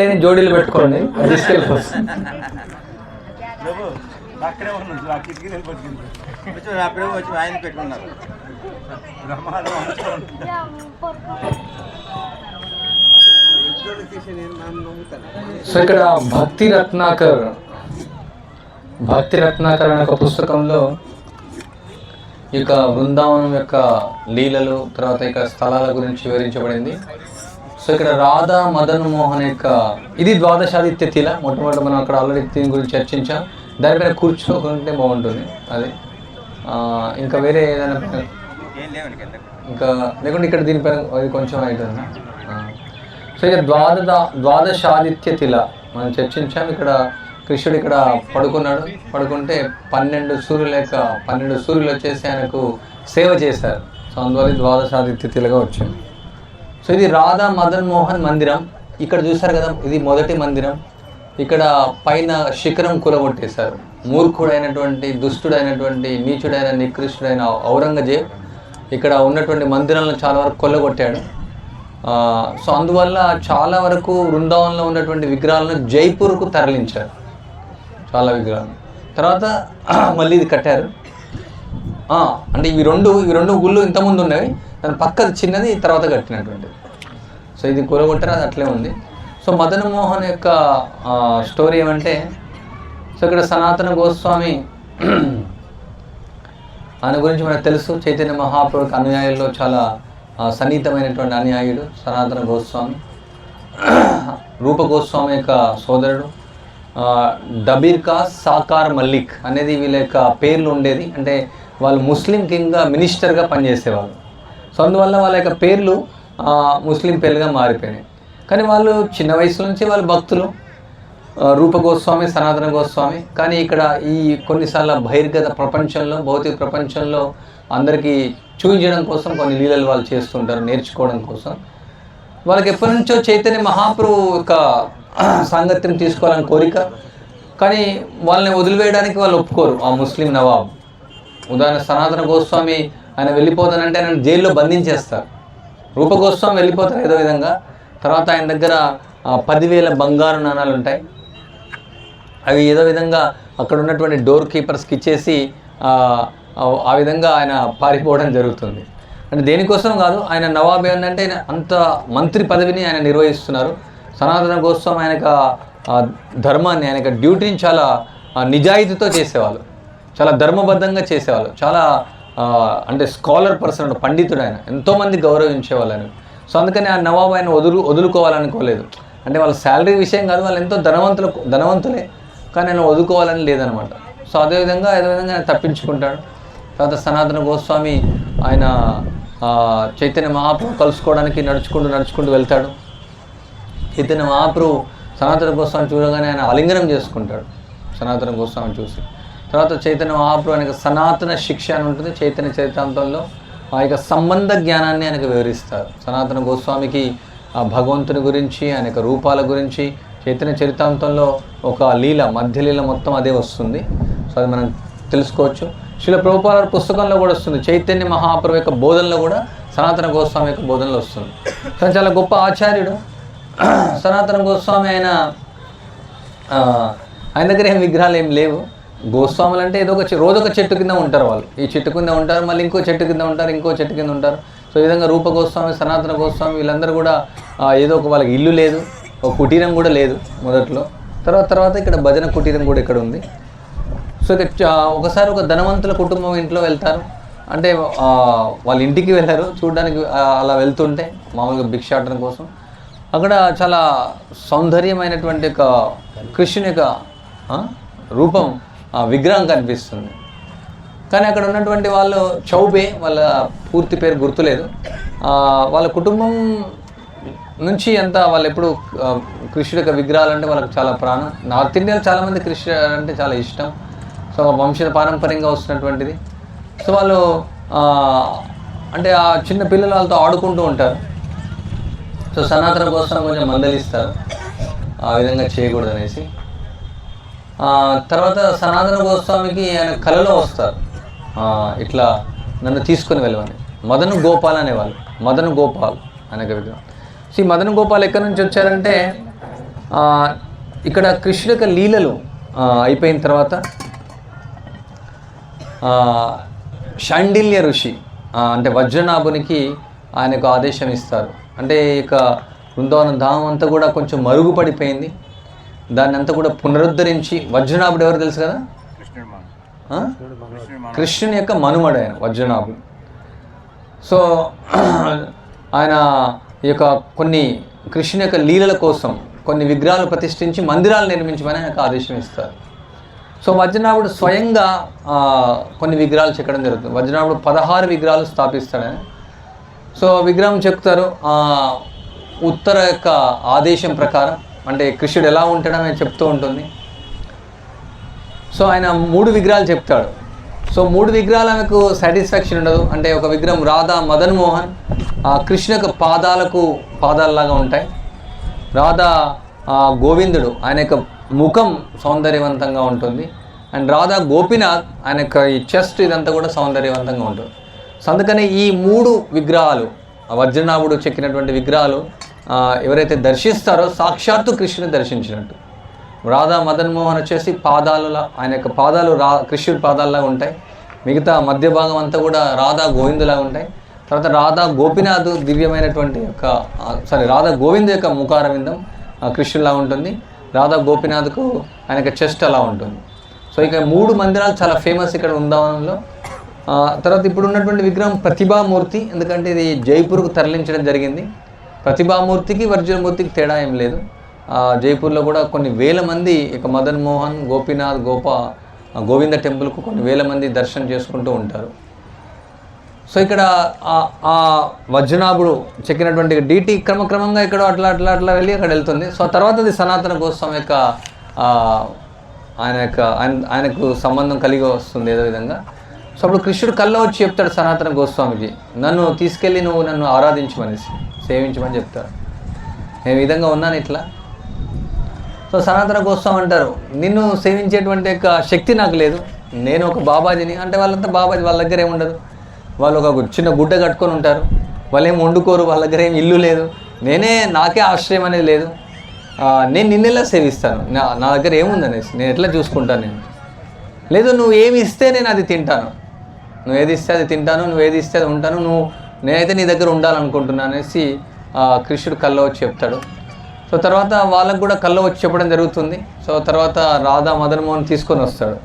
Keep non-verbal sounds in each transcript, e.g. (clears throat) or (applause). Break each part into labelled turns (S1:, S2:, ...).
S1: లేని జోడీలు పెట్టుకోండి.
S2: అక్కడే ఉన్నాడు. ఆ కిటికీ
S3: అప్పుడే వచ్చి ఆయన పెట్టుకున్నారు.
S1: సో ఇక్కడ భక్తి రత్నాకర్ భక్తి రత్నాకర్ అనే ఒక పుస్తకంలో ఈ యొక్క బృందావనం యొక్క లీలలు తర్వాత ఇక స్థలాల గురించి వివరించబడింది. సో ఇక్కడ రాధా మదన్ మోహన్ యొక్క ఇది ద్వాదశాదిత్య తిల. మొట్టమొదటి మనం అక్కడ ఆల్రెడీ దీని గురించి చర్చించాం. దానిపైన కూర్చోకుంటే బాగుంటుంది. అది. ఇంకా వేరే ఏదైనా ఇంకా లేకుంటే ఇక్కడ దీనిపైన అది కొంచెం అవుతుంది సో ఇక ద్వాద ద్వాదశాదిత్య తిల మనం చర్చించాం. ఇక్కడ కృష్ణుడు ఇక్కడ పడుకున్నాడు. పడుకుంటే పన్నెండు సూర్యుల యొక్క పన్నెండు సూర్యులు వచ్చేసి ఆయనకు సేవ చేశారు. సో అందువల్ల ద్వాదశాదిత్య తిలగా వచ్చింది. సో ఇది రాధా మదన్ మోహన్ మందిరం. ఇక్కడ చూసారు కదా ఇది మొదటి మందిరం. ఇక్కడ పైన శిఖరం కూలగొట్టేశారు. మూర్ఖుడైనటువంటి దుష్టుడైనటువంటి నీచుడైన నికృష్టుడైన ఔరంగజేబ్ ఇక్కడ ఉన్నటువంటి మందిరాలను చాలా వరకు కొల్లగొట్టాడు. సో అందువల్ల చాలా వరకు బృందావనంలో ఉన్నటువంటి విగ్రహాలను జైపూర్కు తరలించారు. చాలా విగ్రహాలు. తర్వాత (clears throat) మళ్ళీ ఇది కట్టారు. అంటే ఇవి రెండు ఇవి రెండు గుళ్ళు ఇంతకుముందు ఉన్నవి దాని పక్కది చిన్నది తర్వాత కట్టినటువంటిది. సో ఇది కూరగొట్టారు అది అట్లే ఉంది. సో మదన్ మోహన్ యొక్క స్టోరీ ఏమంటే సో ఇక్కడ సనాతన గోస్వామి ఆయన గురించి మనకు తెలుసు. చైతన్య మహాప్రభుకి అనుయాయుల్లో చాలా సన్నిహితమైనటువంటి అనుయాయుడు సనాతన గోస్వామి. రూప గోస్వామి యొక్క సోదరుడు. డబీర్కా సాకార్ మల్లిక్ అనేది వీళ్ళ యొక్క పేర్లు ఉండేది. అంటే వాళ్ళు ముస్లిం కింగ్గా మినిస్టర్గా పనిచేసేవాళ్ళు. సో అందువల్ల వాళ్ళ యొక్క పేర్లు ముస్లిం పెళ్ళిగా మారిపోయినాయి. కానీ వాళ్ళు చిన్న వయసు నుంచి వాళ్ళు భక్తులు. రూపగోస్వామి రూప గోస్వామి సనాతన గోస్వామి. కానీ ఇక్కడ ఈ కొన్నిసార్లు బహిర్గత ప్రపంచంలో భౌతిక ప్రపంచంలో అందరికీ చూపించడం కోసం కొన్ని లీలలు వాళ్ళు చేస్తుంటారు నేర్చుకోవడం కోసం. వాళ్ళకి ఎప్పటి నుంచో చైతన్య మహాప్రభు యొక్క సాంగత్యం తీసుకోవాలని కోరిక. కానీ వాళ్ళని వదిలివేయడానికి వాళ్ళు ఒప్పుకోరు ఆ ముస్లిం నవాబ్. ఉదాహరణ సనాతన గోస్వామి ఆయన వెళ్ళిపోతానంటే ఆయన జైల్లో బంధించేస్తారు. రూపకోత్సవం వెళ్ళిపోతారు ఏదో విధంగా. తర్వాత ఆయన దగ్గర పదివేల బంగారు నాణాలు ఉంటాయి. అవి ఏదో విధంగా అక్కడ ఉన్నటువంటి డోర్ కీపర్స్కి ఇచ్చేసి ఆ, విధంగా ఆయన పారిపోవడం జరుగుతుంది. అంటే దేనికోసం కాదు ఆయన నవాబ్ ఏంటంటే ఆయన అంత మంత్రి పదవిని ఆయన నిర్వహిస్తున్నారు. సనాతన గోస్వామి ఆయన ధర్మాన్ని ఆయన డ్యూటీని చాలా నిజాయితీతో చేసేవాళ్ళు. చాలా ధర్మబద్ధంగా చేసేవాళ్ళు. చాలా అంటే స్కాలర్ పర్సన్ పండితుడు ఆయన. ఎంతోమంది గౌరవించేవాళ్ళు ఆయన సో అందుకని ఆ నవాబ్ ఆయన వదులు వదులుకోవాలనుకోలేదు. అంటే వాళ్ళ శాలరీ విషయం కాదు వాళ్ళు ఎంతో ధనవంతులు ధనవంతులే. కానీ ఆయన వదులుకోవాలని లేదనమాట. సో అదేవిధంగా అదేవిధంగా విధంగా ఆయన తప్పించుకుంటాడు. తర్వాత సనాతన గోస్వామి ఆయన చైతన్య మహాప్రభు కలుసుకోవడానికి నడుచుకుంటూ నడుచుకుంటూ వెళ్తాడు. చైతన్య మహాప్రభు సనాతన గోస్వామి చూడగానే ఆయన ఆలింగనం చేసుకుంటాడు. సనాతన గోస్వామి చూసి. తర్వాత చైతన్య మహాప్రభు ఆయనకు సనాతన శిక్ష అని ఉంటుంది. చైతన్య చరితాంతంలో ఆ యొక్క సంబంధ జ్ఞానాన్ని ఆయనకు వివరిస్తారు. సనాతన గోస్వామికి ఆ భగవంతుని గురించి ఆయన యొక్క రూపాల గురించి చైతన్య చరితాంతంలో ఒక లీల మధ్యలీల మొత్తం అదే వస్తుంది. సో అది మనం తెలుసుకోవచ్చు. శిల ప్రభుపాల పుస్తకంలో కూడా వస్తుంది. చైతన్య మహాప్రభు యొక్క బోధనలో కూడా సనాతన గోస్వామి యొక్క బోధనలు వస్తుంది. తను చాలా గొప్ప ఆచార్యుడు. సనాతన గోస్వామి ఆయన ఆయన దగ్గర ఏం విగ్రహాలు ఏం లేవు. గోస్వాములు అంటే ఏదో ఒక రోజు ఒక చెట్టు కింద ఉంటారు వాళ్ళు. ఈ చెట్టు కింద ఉంటారు మళ్ళీ ఇంకో చెట్టు కింద ఉంటారు ఇంకో చెట్టు కింద ఉంటారు. సో ఈ విధంగా రూప గోస్వామి సనాతన గోస్వామి వీళ్ళందరూ కూడా ఏదో ఒక వాళ్ళకి ఇల్లు లేదు ఒక కుటీరం కూడా లేదు మొదట్లో. తర్వాత తర్వాత ఇక్కడ భజన కుటీరం కూడా ఇక్కడ ఉంది. సో ఒకసారి ఒక ధనవంతుల కుటుంబం ఇంట్లో వెళ్తారు. అంటే వాళ్ళ ఇంటికి వెళ్ళారు. చూడడానికి అలా వెళ్తుంటే మామూలుగా భిక్షాటన కోసం. అక్కడ చాలా సౌందర్యమైనటువంటి ఒక కృష్ణుని యొక్క రూపం విగ్రహం కనిపిస్తుంది. కానీ అక్కడ ఉన్నటువంటి వాళ్ళు చౌబే వాళ్ళ పూర్తి పేరు గుర్తులేదు. వాళ్ళ కుటుంబం నుంచి అంతా వాళ్ళు ఎప్పుడు ఆ, కృష్ణుడి యొక్క విగ్రహాలు అంటే వాళ్ళకి చాలా ప్రాణం. నార్త్ ఇండియాలో చాలామంది కృష్ణుడు అంటే చాలా ఇష్టం. సో వంశ పారంపర్యంగా వస్తున్నటువంటిది. సో వాళ్ళు అంటే ఆ చిన్న పిల్లలు వాళ్ళతో ఆడుకుంటూ ఉంటారు. సో సనాతన కోసం కొంచెం మందలిస్తారు. ఆ విధంగా చేయకూడదు అనేసి తర్వాత సనాతన గోస్వామికి ఆయన కలలో వస్తారు. ఇట్లా నన్ను తీసుకొని వెళ్ళమని. మదన్ గోపాల్ అనేవాళ్ళు. మదన్ గోపాల్ అనే విగ్రహం సో ఈ మదన్ గోపాల్ ఎక్కడి నుంచి వచ్చారంటే ఇక్కడ కృష్ణ యొక్క లీలలు అయిపోయిన తర్వాత షాండిల్య ఋషి అంటే వజ్రనాభునికి ఆయనకు ఆదేశం ఇస్తారు. అంటే ఇక బృందావనం ధామం అంతా కూడా కొంచెం మరుగుపడిపోయింది. దాన్ని అంతా కూడా పునరుద్ధరించి వజ్రనాభుడు ఎవరు తెలుసు కదా? కృష్ణుని యొక్క మనుమడు ఆయన వజ్రనాభుడు. సో ఆయన ఈ యొక్క కొన్ని కృష్ణుని యొక్క లీలల కోసం కొన్ని విగ్రహాలు ప్రతిష్ఠించి మందిరాలు నిర్మించమని ఆయనకు ఆదేశం ఇస్తారు. సో వజ్రనాభుడు స్వయంగా కొన్ని విగ్రహాలు చెక్కడం జరుగుతుంది. వజ్రనాభుడు పదహారు విగ్రహాలు స్థాపిస్తాడని సో విగ్రహం చెప్తారు ఉత్తర యొక్క ఆదేశం ప్రకారం అంటే కృష్ణుడు ఎలా ఉంటాడో అని చెప్తూ ఉంటుంది. సో ఆయన మూడు విగ్రహాలు చెప్తాడు. సో మూడు విగ్రహాలు ఆమెకు సాటిస్ఫాక్షన్ ఉండదు. అంటే ఒక విగ్రహం రాధా మదన్ మోహన్ ఆ కృష్ణ యొక్క పాదాలకు పాదాలలాగా ఉంటాయి. రాధా గోవిందుడు ఆయన యొక్క ముఖం సౌందర్యవంతంగా ఉంటుంది. అండ్ రాధా గోపినాథ్ ఆయన యొక్క ఈ చెస్ట్ ఇదంతా కూడా సౌందర్యవంతంగా ఉంటుంది. సో అందుకని ఈ మూడు విగ్రహాలు వజ్రనాభుడు చెక్కినటువంటి విగ్రహాలు ఎవరైతే దర్శిస్తారో సాక్షాత్తు కృష్ణుని దర్శించినట్టు. రాధా మదన్ మోహన్ వచ్చేసి పాదాలులా ఆయన యొక్క పాదాలు రా కృష్ణుడి పాదాల్లా ఉంటాయి. మిగతా మధ్య భాగం అంతా కూడా రాధా గోవిందులా ఉంటాయి. తర్వాత రాధా గోపినాథ్ దివ్యమైనటువంటి యొక్క సారీ రాధా గోవింద్ యొక్క ముఖారవిందం కృష్ణులా కృష్ణుడిలా ఉంటుంది. రాధా గోపినాథ్కు ఆయన యొక్క చెస్ట్ అలా ఉంటుంది. సో ఇక మూడు మందిరాలు చాలా ఫేమస్ ఇక్కడ ఉందావనంలో. తర్వాత ఇప్పుడు ఉన్నటువంటి విగ్రహం ప్రతిభామూర్తి ఎందుకంటే ఇది జైపూర్కు తరలించడం జరిగింది. ప్రతిభామూర్తికి వర్జునమూర్తికి తేడా ఏం లేదు. జైపూర్లో కూడా కొన్ని వేల మంది ఇక మదన్ మోహన్ గోపీనాథ్ గోప గోవింద టెంపుల్కు కొన్ని వేల మంది దర్శనం చేసుకుంటూ ఉంటారు. సో ఇక్కడ ఆ- వజ్రనాభుడు చెక్కినటువంటి డీటీ క్రమక్రమంగా ఇక్కడ అట్లా అట్లా అట్లా వెళ్ళి అక్కడ వెళ్తుంది. సో తర్వాత అది సనాతన గోస్వామి యొక్క ఆయన యొక్క ఆయన ఆయనకు సంబంధం కలిగి వస్తుంది ఏదో విధంగా. సో అప్పుడు కృష్ణుడు కల్లో వచ్చి చెప్తాడు సనాతన గోస్వామికి నన్ను తీసుకెళ్ళి నువ్వు నన్ను ఆరాధించమనేసి సేవించమని చెప్తారు. నేను విధంగా ఉన్నాను ఇట్లా? సో సనాతన గోస్వామి అంటారు నిన్ను సేవించేటువంటి యొక్క శక్తి నాకు లేదు. నేను ఒక బాబాజీని. అంటే వాళ్ళంతా బాబాజీ వాళ్ళ దగ్గర ఏముండదు వాళ్ళు ఒక చిన్న గుడ్డ కట్టుకొని ఉంటారు. వాళ్ళు ఏం వండుకోరు వాళ్ళ దగ్గర ఏం ఇల్లు లేదు. నేనే నాకే ఆశ్రయం అనేది లేదు. నేను నిన్నెలా సేవిస్తాను? నా నా దగ్గర ఏముంది అనేసి నేను ఎట్లా చూసుకుంటాను నేను? లేదు నువ్వు ఏమి ఇస్తే నేను అది తింటాను. నువ్వు ఏది ఇస్తే అది తింటాను నువ్వు ఏది ఇస్తే అది ఉంటాను. నువ్వు నేనైతే నీ దగ్గర ఉండాలనుకుంటున్నాను అనేసి కృష్ణుడు కల్లో వచ్చి చెప్తాడు. సో తర్వాత వాళ్ళకు కూడా కల్లో వచ్చి చెప్పడం జరుగుతుంది. సో తర్వాత రాధా మదన్ మోహన్ తీసుకొని వస్తాడు.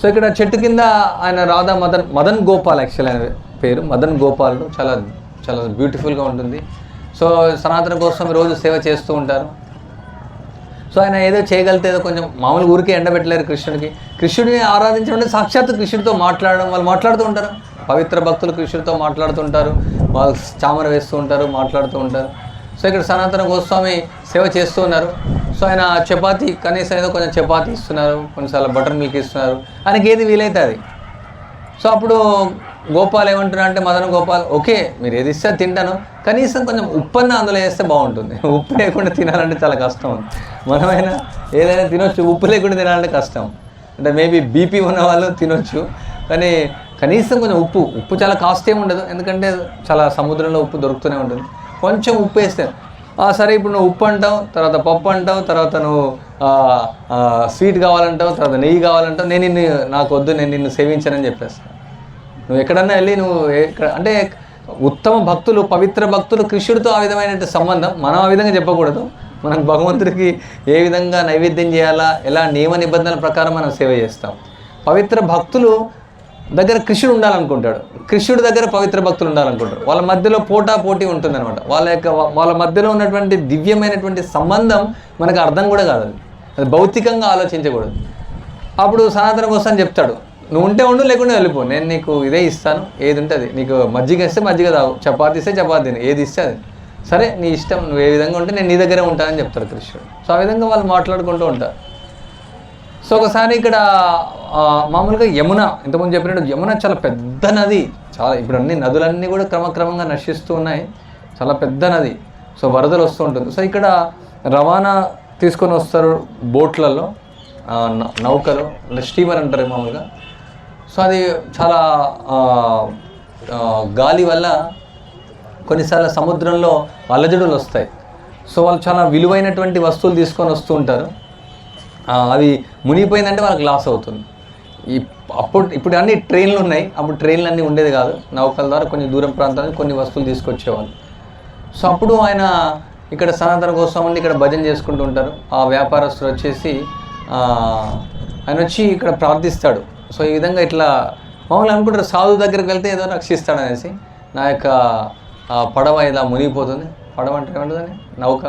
S1: సో ఇక్కడ చెట్టు కింద ఆయన రాధా మదన్ మదన్ గోపాల్ యాక్చువల్ ఆయన పేరు. మదన్ గోపాల్ చాలా చాలా బ్యూటిఫుల్గా ఉంటుంది. సో సనాతన కోసం రోజు సేవ చేస్తూ ఉంటారు. సో ఆయన ఏదో చేయగలితే ఏదో కొంచెం మామూలు ఊరికే ఎండబెట్టలేరు కృష్ణుడికి. కృష్ణుడిని ఆరాధించడం సాక్షాత్ సాక్షాత్తు కృష్ణుడితో మాట్లాడడం వాళ్ళు మాట్లాడుతూ ఉంటారు. పవిత్ర భక్తులు కృష్ణుడితో మాట్లాడుతుంటారు వాళ్ళు చామర వేస్తూ ఉంటారు మాట్లాడుతూ ఉంటారు. సో ఇక్కడ సనాతన గోస్వామి సేవ చేస్తూ ఉన్నారు. సో ఆయన చపాతి కనీసం ఏదో కొంచెం చపాతి ఇస్తున్నారు కొన్నిసార్లు బటర్ మిల్క్ ఇస్తున్నారు. ఆయనకి ఏది వీలైతే అది. సో అప్పుడు గోపాల్ ఏమంటున్నా అంటే మదన గోపాల్ ఓకే మీరు ఏది ఇస్తే తింటాను. కనీసం కొంచెం ఉప్పన్న అందులో వేస్తే బాగుంటుంది. ఉప్పు లేకుండా తినాలంటే చాలా కష్టం. మనమైనా ఏదైనా తినొచ్చు ఉప్పు లేకుండా తినాలంటే కష్టం. అంటే మేబీ బీపీ ఉన్న వాళ్ళు తినొచ్చు. కానీ కనీసం కొంచెం ఉప్పు ఉప్పు చాలా కాస్ట్ ఏమి ఉండదు. ఎందుకంటే చాలా సముద్రంలో ఉప్పు దొరుకుతూనే ఉంటుంది. కొంచెం ఉప్పు వేస్తే "ఆ, సరే ఇప్పుడు నువ్వు ఉప్పు అంటావు తర్వాత పప్పు అంటావు తర్వాత నువ్వు స్వీట్ కావాలంటావు తర్వాత నెయ్యి కావాలంటావు నేను నిన్ను నాకు వద్దు నేను నిన్ను సేవించానని చెప్పేస్తాను నువ్వు ఎక్కడన్నా వెళ్ళి నువ్వు ఎక్కడ అంటే ఉత్తమ భక్తులు పవిత్ర భక్తులు కృష్ణుడితో ఆ విధమైన సంబంధం మనం ఆ విధంగా చెప్పకూడదు. మనం భగవంతుడికి ఏ విధంగా నైవేద్యం చేయాలా ఎలా నియమ నిబంధనల ప్రకారం మనం సేవ చేస్తాం. పవిత్ర భక్తులు దగ్గర కృష్ణుడు ఉండాలనుకుంటాడు. కృష్ణుడి దగ్గర పవిత్ర భక్తులు ఉండాలనుకుంటారు. వాళ్ళ మధ్యలో పోటా పోటీ ఉంటుందన్నమాట. వాళ్ళ యొక్క వాళ్ళ మధ్యలో ఉన్నటువంటి దివ్యమైనటువంటి సంబంధం మనకు అర్థం కూడా కాదు. అది. భౌతికంగా ఆలోచించకూడదు. అప్పుడు సనాతన కోసం చెప్తాడు నువ్వు ఉంటే ఉండు లేకుండా వెళ్ళిపో. నేను నీకు ఇదే ఇస్తాను. ఏది ఉంటే అది. నీకు మజ్జిగ ఇస్తే మజ్జిగ తాగు. చపాతి ఇస్తే చపాతి ఏది ఇస్తే అది. సరే నీ ఇష్టం. నువ్వు ఏ విధంగా ఉంటే నేను నీ దగ్గరే ఉంటానని చెప్తాడు కృష్ణుడు. సో ఆ విధంగా వాళ్ళు మాట్లాడుకుంటూ ఉంటారు. సో ఒకసారి ఇక్కడ మామూలుగా యమున ఇంతకుముందు చెప్పినట్టు యమున చాలా పెద్ద నది. చాలా ఇప్పుడు అన్ని నదులన్నీ కూడా క్రమక్రమంగా నశిస్తూ ఉన్నాయి. చాలా పెద్ద నది. సో వరదలు వస్తూ ఉంటుంది. సో ఇక్కడ రవాణా తీసుకొని వస్తారు బోట్లలో న- నౌకలు స్టీమర్ అంటారు మామూలుగా. సో అది చాలా గాలి వల్ల కొన్నిసార్లు సముద్రంలో అలజడులు వస్తాయి. సో వాళ్ళు చాలా విలువైనటువంటి వస్తువులు తీసుకొని వస్తూ ఉంటారు. అవి మునిగిపోయిందంటే వాళ్ళకి లాస్ అవుతుంది. ఈ అప్పుడు ఇప్పుడు అన్ని ట్రైన్లు ఉన్నాయి. అప్పుడు ట్రైన్లు అన్నీ ఉండేది కాదు. నౌకల ద్వారా కొన్ని దూరం ప్రాంతానికి కొన్ని వస్తువులు తీసుకొచ్చేవాళ్ళు. సో అప్పుడు ఆయన ఇక్కడ సనాతన ఉండి ఇక్కడ భజన చేసుకుంటూ ఉంటారు. ఆ వ్యాపారస్తులు వచ్చేసి ఆయన వచ్చి ఇక్కడ ప్రార్థిస్తాడు. సో ఈ విధంగా ఇట్లా మామూలు అనుకుంటారు సాధు దగ్గరికి వెళ్తే ఏదో రక్షిస్తాడు అనేసి నా యొక్క పడవ ఇలా మునిగిపోతుంది. పడవ అంటే ఏమంటుందని నౌక.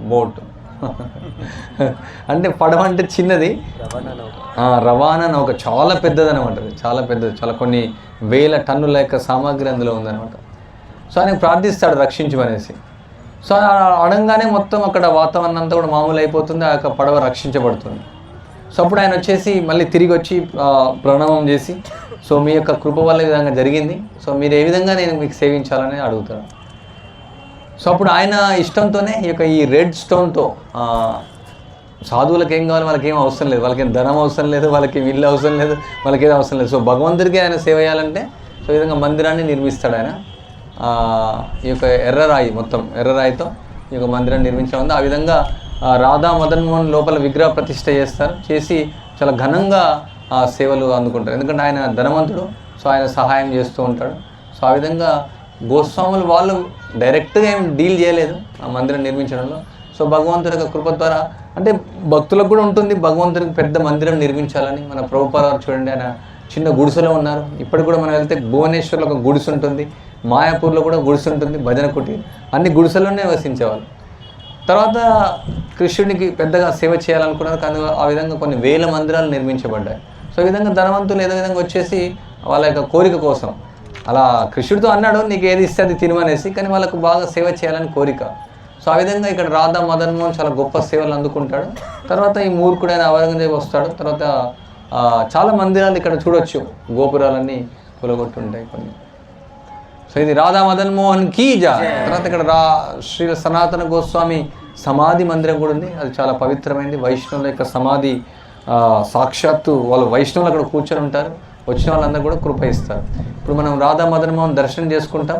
S1: బోట్. అంటే పడవ అంటే చిన్నది. రవాణా నౌక. చాలా పెద్దది అనమాట. చాలా పెద్దది చాలా కొన్ని వేల టన్నుల యొక్క సామాగ్రి అందులో ఉందన్నమాట. సో ఆయన ప్రార్థిస్తాడు రక్షించమనేసి. సో అడంగానే మొత్తం అక్కడ వాతావరణం అంతా కూడా మామూలు అయిపోతుంది ఆ యొక్క పడవ రక్షించబడుతుంది. సో అప్పుడు ఆయన వచ్చేసి మళ్ళీ తిరిగి వచ్చి ప్రణామం చేసి సో మీ యొక్క కృప వల్ల విధంగా జరిగింది. సో మీరు ఏ విధంగా నేను మీకు సేవించాలని అడుగుతాను సో అప్పుడు ఆయన ఇష్టంతోనే ఈ యొక్క ఈ రెడ్ స్టోన్తో సాధువులకు ఏం కావాలి వాళ్ళకి ఏం అవసరం లేదు. వాళ్ళకి ఏం ధనం అవసరం లేదు వాళ్ళకి ఇల్లు అవసరం లేదు వాళ్ళకి ఏం అవసరం లేదు. సో భగవంతుడికి ఆయన సేవ చేయాలంటే సో ఈ విధంగా మందిరాన్ని నిర్మిస్తాడు ఆయన. ఈ యొక్క ఎర్రరాయి మొత్తం ఎర్రరాయితో ఈ యొక్క మందిరాన్ని నిర్మించడం ఆ విధంగా రాధా మదన్ మోహన్ లోపల విగ్రహ ప్రతిష్ట చేస్తారు. చేసి చాలా ఘనంగా ఆ సేవలు అందుకుంటారు. ఎందుకంటే ఆయన ధనవంతుడు సో ఆయన సహాయం చేస్తూ ఉంటాడు. సో ఆ విధంగా గోస్వాములు వాళ్ళు డైరెక్ట్గా ఏం డీల్ చేయలేదు ఆ మందిరం నిర్మించడంలో. సో భగవంతుడి యొక్క కృప ద్వారా అంటే భక్తులకు కూడా ఉంటుంది భగవంతుడికి పెద్ద మందిరం నిర్మించాలని. మన ప్రభుపాద చూడండి ఆయన చిన్న గుడిసెలో ఉన్నారు. ఇప్పటికి కూడా మనం వెళ్తే భువనేశ్వర్లో ఒక గుడిసె ఉంటుంది మాయాపూర్లో కూడా గుడిసె ఉంటుంది భజన కుటి అన్ని గుడిసెల్లోనే వసించేవాళ్ళు తర్వాత కృష్ణుడికి పెద్దగా సేవ చేయాలనుకున్నారు కానీ ఆ విధంగా కొన్ని వేల మందిరాలు నిర్మించబడ్డాయి. సో ఈ విధంగా ధనవంతులు ఏదో విధంగా వచ్చేసి వాళ్ళ యొక్క కోరిక కోసం అలా కృష్ణుడితో అన్నాడు నీకు ఏది ఇస్తే అది తినమనేసి కానీ వాళ్ళకు బాగా సేవ చేయాలని కోరిక. సో ఆ విధంగా ఇక్కడ రాధా మదన్ మోహన్ చాలా గొప్ప సేవలు అందుకుంటాడు. తర్వాత ఈ మూర్ఖుడైన ఔరంగజేబు వస్తాడు. తర్వాత చాలా మందిరాలు ఇక్కడ చూడొచ్చు. గోపురాలన్నీ కూలగొట్టుంటాయి కొన్ని. సో ఇది రాధా మదన్ మోహన్ కీ జా. తర్వాత ఇక్కడ రా శ్రీ సనాతన గోస్వామి సమాధి మందిరం కూడా ఉంది. అది చాలా పవిత్రమైనది వైష్ణవుల యొక్క సమాధి సాక్షాత్తు వాళ్ళు వైష్ణవులు అక్కడ కూర్చొని ఉంటారు. వచ్చిన వాళ్ళందరూ కూడా కృప ఇస్తారు. ఇప్పుడు మనం రాధా మదన మోహన్ దర్శనం చేసుకుంటాం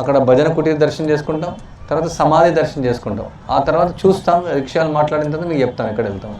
S1: అక్కడ భజన కుటీర దర్శనం చేసుకుంటాం తర్వాత సమాధి దర్శనం చేసుకుంటాం. ఆ తర్వాత చూస్తాం రిక్షాలు మాట్లాడిన తర్వాత మీకు చెప్తాం ఎక్కడ వెళ్తాం